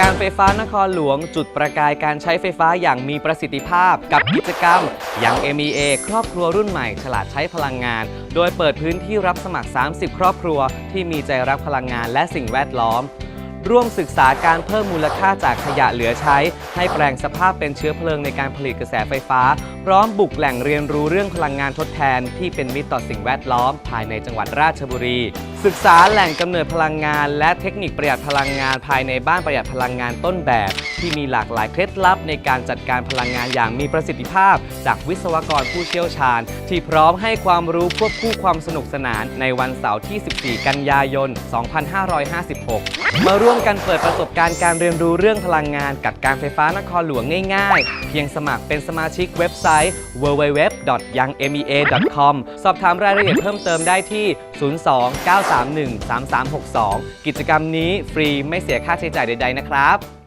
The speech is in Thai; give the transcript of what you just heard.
การไฟฟ้านครหลวง จุดประกายการใช้ไฟฟ้าอย่างมีประสิทธิภาพ กับกิจกรรมยัง MEA ครอบครัวรุ่นใหม่ ฉลาดใช้พลังงาน โดยเปิดพื้นที่รับสมัคร 30 ครอบครัว ที่มีใจรักพลังงานและสิ่งแวดล้อม ร่วมศึกษาการเพิ่มมูลค่าจากขยะเหลือใช้ ให้แปลงสภาพเป็นเชื้อเพลิงในการผลิตกระแสไฟฟ้า พร้อมบุกแหล่งเรียนรู้เรื่องพลังงานทดแทน ที่เป็นมิตรต่อสิ่งแวดล้อม ภายในจังหวัดราชบุรี ศึกษาแหล่งกำเนิดพลังงาน และเทคนิคประหยัดพลังงาน ภายในบ้านประหยัดพลังงานต้นแบบ ที่มีหลากหลายเคล็ดลับในการจัดการพลังงานอย่างมีประสิทธิภาพ จากวิศวกรผู้เชี่ยวชาญ ที่พร้อมให้ความรู้ควบคู่ความสนุกสนาน ในวันเสาร์ที่ 14 กันยายน 2556 มาร่วม่วมกันเปิดประสบการณ์การเรียนรู้เรื่องพลังงานกับการไฟฟ้านครหลวงง่ายๆ เพียงสมัครเป็นสมาชิกเว็บไซต์ www.youngmea.com สอบถามรายละเอียดเพิ่มเติมได้ที่ 02 931 3362 กิจกรรมนี้ฟรีไม่เสียค่าใช้จ่ายใดๆนะครับ